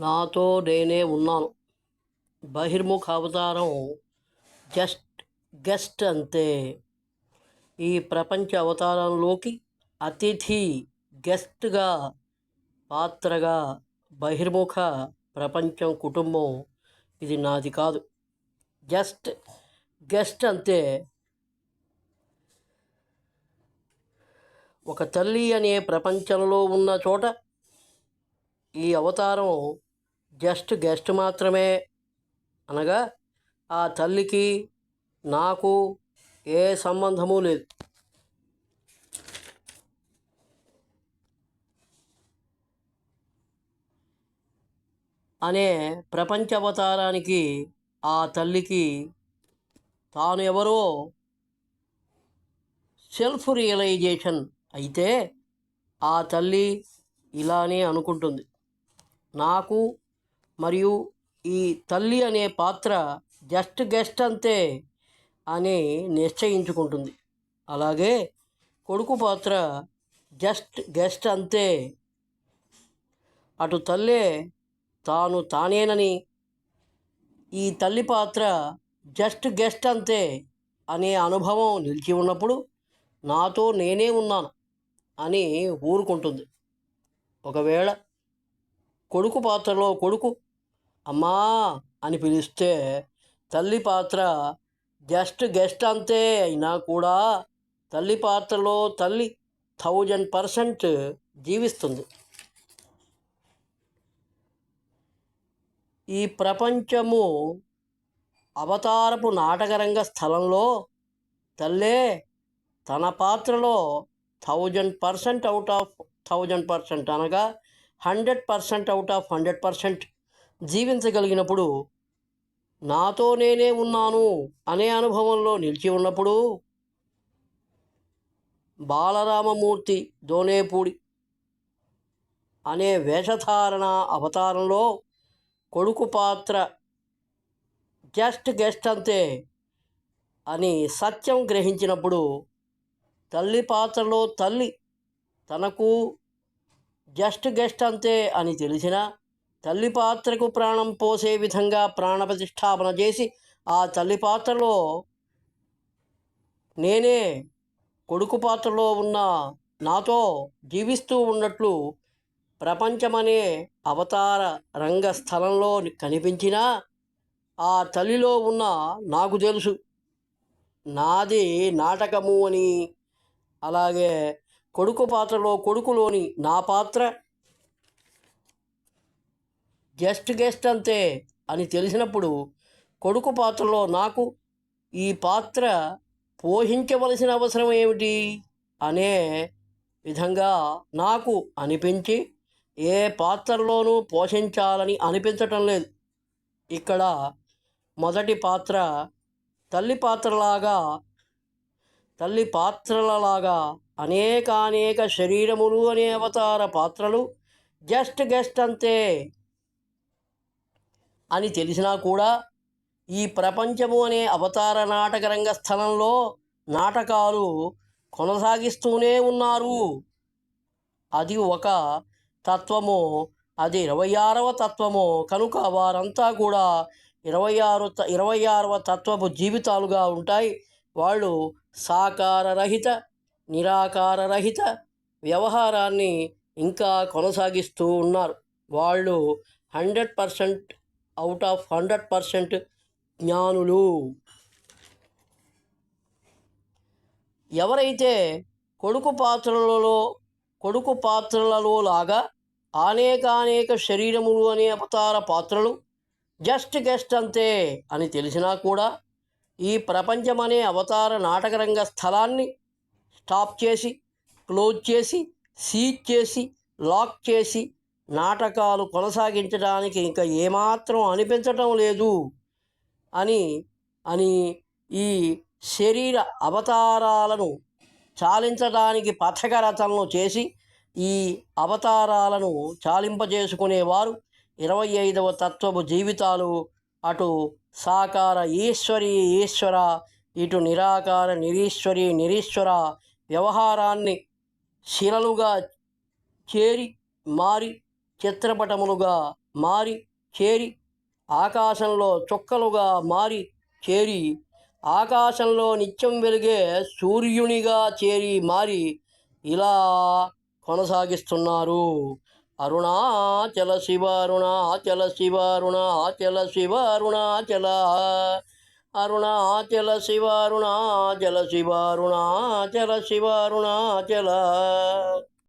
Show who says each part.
Speaker 1: నాతో నేనే ఉన్నాను. బహిర్ముఖ అవతారం జస్ట్ గెస్ట్ అంతే. ఈ ప్రపంచ అవతారంలోకి అతిథి గెస్ట్గా పాత్రగా బహిర్ముఖ ప్రపంచం కుటుంబం ఇది నాది కాదు. జస్ట్ గెస్ట్ అంతే. ఒక తల్లి అనే ప్రపంచంలో ఉన్న చోట ఈ అవతారం జస్ట్ గెస్ట్ మాత్రమే అనగా ఆ తల్లికి నాకు ఏ సంబంధము లేదు. అనే ప్రపంచ అవతారానికి ఆ తల్లికి తాను ఎవరో సెల్ఫ్ రియలైజేషన్ అయితే ఆ తల్లి ఇలానే అనుకుంటుంది. నాకు మరియు ఈ తల్లి అనే పాత్ర జస్ట్ గెస్ట్ అంతే అని నిశ్చయించుకుంటుంది. అలాగే కొడుకు పాత్ర జస్ట్ గెస్ట్ అంతే. అటు తల్లే తాను తానేనని ఈ తల్లి పాత్ర జస్ట్ గెస్ట్ అంతే అనే అనుభవం నిలిచి ఉన్నప్పుడు నాతో నేనే ఉన్నాను అని ఊరుకుంటుంది. ఒకవేళ కొడుకు పాత్రలో కొడుకు అమ్మా అని పిలిస్తే తల్లి పాత్ర జస్ట్ గెస్ట్ అంతే అయినా కూడా తల్లి పాత్రలో తల్లి థౌజండ్ పర్సెంట్ జీవిస్తుంది. ఈ ప్రపంచము అవతారపు నాటకరంగ స్థలంలో తల్లే తన పాత్రలో thousand percent out of thousand percent అనగా hundred percent out of hundred percent జీవించగలిగినప్పుడు నాతో నేనే ఉన్నాను అనే అనుభవంలో నిలిచి ఉన్నప్పుడు బాలరామమూర్తి దోనేపూడి అనే వేషధారణ అవతారంలో కొడుకు పాత్ర జస్ట్ గెస్ట్ అంతే అని సత్యం గ్రహించినప్పుడు తల్లి పాత్రలో తల్లి తనకు జస్ట్ గెస్ట్ అంతే అని తెలిసిన తల్లి పాత్రకు ప్రాణం పోసే విధంగా ప్రాణ ప్రతిష్టాపన చేసి ఆ తల్లి పాత్రలో నేనే కొడుకు పాత్రలో ఉన్న నాతో జీవిస్తూ ఉన్నట్లు ప్రపంచమనే అవతార రంగ స్థలంలో కనిపించిన ఆ తల్లిలో ఉన్న నాకు తెలుసు. నాది నాటకము అని. అలాగే కొడుకు పాత్రలో కొడుకులోని నా పాత్ర జస్ట్ గెస్ట్ అంతే అని తెలిసినప్పుడు కొడుకు పాత్రలో నాకు ఈ పాత్ర పోషించవలసిన అవసరం ఏమిటి? అనే విధంగా నాకు అనిపించి ఏ పాత్రలోనూ పోషించాలని అనిపించటం లేదు. ఇక్కడ మొదటి పాత్ర తల్లి పాత్రలాగా తల్లి పాత్రలలాగా అనేకానేక శరీరములు అనే అవతార పాత్రలు జస్ట్ గెస్ట్ అంతే. అని తెలిసినా కూడా ఈ ప్రపంచము అనే అవతార నాటక రంగ స్థలంలో నాటకాలు కొనసాగిస్తూనే ఉన్నారు. అది ఒక తత్వము. అది ఇరవై ఆరవ తత్వము. కనుక వారంతా కూడా ఇరవై ఆరు త- ఇరవై ఆరవ తత్వపు జీవితాలుగా ఉంటాయి. వాళ్ళు సాకార రహిత నిరాకార రహిత వ్యవహారాన్ని ఇంకా కొనసాగిస్తూ ఉన్నారు. వాళ్ళు hundred percent out of hundred percent జ్ఞానులు. ఎవరైతే కొడుకు పాత్రలలో కొడుకు పాత్రలలో లాగా అనేకానేక శరీరములు అనే అవతార పాత్రలు జస్ట్ గెస్ట్ అంతే అని తెలిసినా కూడా ఈ ప్రపంచం అనే అవతార నాటకరంగ స్థలాన్ని స్టాప్ చేసి క్లోజ్ చేసి సీజ్ చేసి లాక్ చేసి నాటకాలు కొనసాగించడానికి ఇంకా ఏమాత్రం అనిపించటం లేదు అని అని ఈ శరీర అవతారాలను చాలించడానికి పథకరచనలు చేసి ఈ అవతారాలను చాలింపజేసుకునేవారు. ఇరవై ఐదవ తత్వపు జీవితాలు అటు సాకార ఈశ్వరి ఈశ్వర ఇటు నిరాకార నిరీశ్వరి నిరీశ్వర వ్యవహారాన్ని శిలలుగా చేరి మారి చిత్రపటములుగా మారి చేరి ఆకాశంలో చుక్కలుగా మారి చేరి ఆకాశంలో నిత్యం వెలిగే సూర్యునిగా చేరి మారి ఇలా కొనసాగిస్తున్నారు. అరుణాచల శివ అరుణాచల శివ అరుణాచల శివ అరుణాచల అరుణాచల శివ అరుణాచల శివ అరుణాచల శివ అరుణాచల.